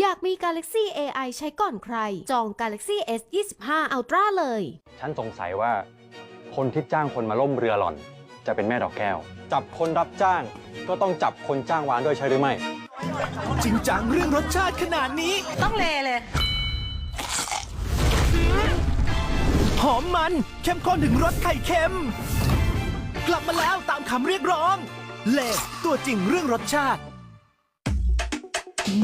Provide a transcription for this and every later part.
อยากมี Galaxy AI ใช้ก่อนใคร จอง Galaxy S 25 Ultra เลย ฉันสงสัยว่า คนที่จ้างคนมาล่มเรือหล่อน จะเป็นแม่ดอกแก้ว จับคนรับจ้าง ก็ต้องจับคนจ้างวานด้วยใช่หรือไม่ จริงจังเรื่องรสชาติขนาดนี้ ต้องเลเลย หอมมันเข้มข้นถึงรสไข่เค็ม กลับมาแล้วตามคำเรียกร้อง เลตัวจริงเรื่องรสชาติ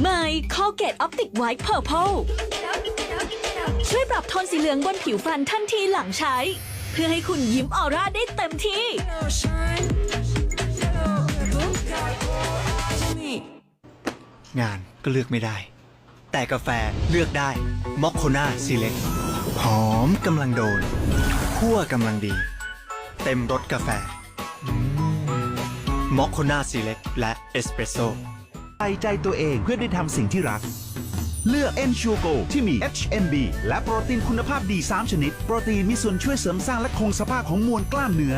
ใหม่คอเกตออปติกไวท์เพอร์เพลช่วยปรับโทนสีเหลืองบนผิวฟันทันทีหลังใช้ เพื่อให้คุณยิ้มออร่าได้เต็มที่ งานก็เลือกไม่ได้ แต่กาแฟเลือกได้มอคโคนาซีเล็กหอมกำลังโดนคั่วกำลังดี เต็มรสกาแฟมอคโคนาซีเล็กและเอสเปรสโซ่ ใส่ใจตัวเองเพื่อได้ทำสิ่งที่รัก เลือก e n s u r e Go ที่มี HMB และโปรตีนคุณภาพดี 3 ชนิด โปรตีนมีส่วนช่วยเสริมสร้างและคงสภาพของมวลกล้ามเนื้อ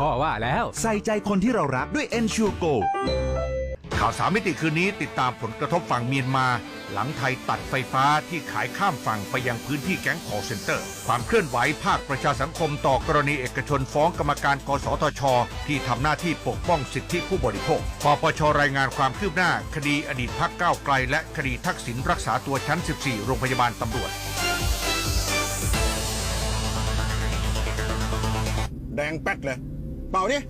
พ่อว่าแล้ว ใส่ใจคนที่เรารักด้วย e n s u r e Go ข่าวสามมิติคืนนี้ติดตามผลกระทบฝั่งเมียนมา หลังไทยตัดไฟฟ้าที่ขายข้ามฝั่งไปยังพื้นที่แก๊งคอเซ็นเตอร์ ความเคลื่อนไหวภาคประชาสังคมต่อกรณีเอกชนฟ้องกรรมการกสทช ที่ทำหน้าที่ปกป้องสิทธิผู้บริโภคปปชรายงานความคืบหน้า คดีอดีตพักก้าวไกล และคดีทักษิณรักษาตัวชั้น 14 โรงพยาบาลตำรวจ แดงแป๊ดเลย เปล่านี่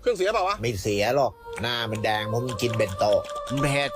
เครื่องเสียเปล่าวะ ไม่เสียหรอก หน้ามันแดงเพราะมันกินเบนโตะมันเผ็ด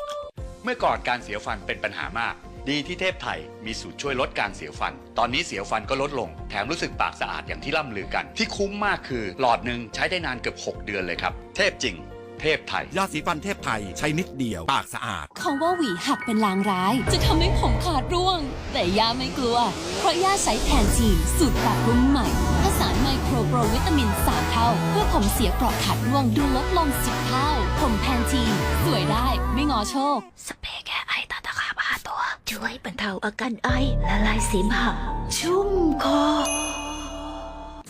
เมื่อก่อนการเสียวฟันเป็นปัญหามาก ดีที่เทพไทยมีสูตรช่วยลดการเสียวฟัน ตอนนี้เสียวฟันก็ลดลง แถมรู้สึกปากสะอาดอย่างที่ล่ำลือกัน ที่คุ้มมากคือหลอดหนึ่งใช้ได้นานเกือบ 6 เดือนเลยครับ เทพจริง เทพไทย ยาสีฟันเทพไทยใช้นิดเดียว ปากสะอาด คำว่าหวีหักเป็นลางร้าย จะทำให้ผมขาดร่วง แต่ย่าไม่กลัว เพราะย่าใช้แทนทีนสูตรปรับปรุงใหม่ผสารไมโครโปรวิตามิน 3 เท่า เพื่อผมเสียเปราะขาดร่วงดูลดลง 10 เท่า ผมแพนทีนสวยได้ไม่งอโชค สเปรย์แก้ไอตาตะขาบห้าตัว ช่วยบรรเทาอาการไอละลายสีมหะชุ่มคอ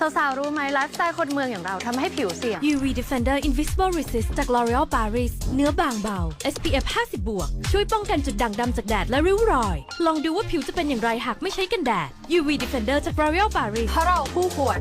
สาวๆ รู้ไหมไลฟ์สไตล์คนเมืองอย่างเราทำให้ผิวเสี่ยง UV Defender Invisible Resist จาก L'Oreal Paris เนื้อบางเบา SPF 50 บวก ช่วยป้องกันจุดด่างดำจากแดดและริ้วรอย ลองดูว่าผิวจะเป็นอย่างไรหากไม่ใช้กันแดด UV Defender จาก L'Oreal Paris เพราะเราคู่ควร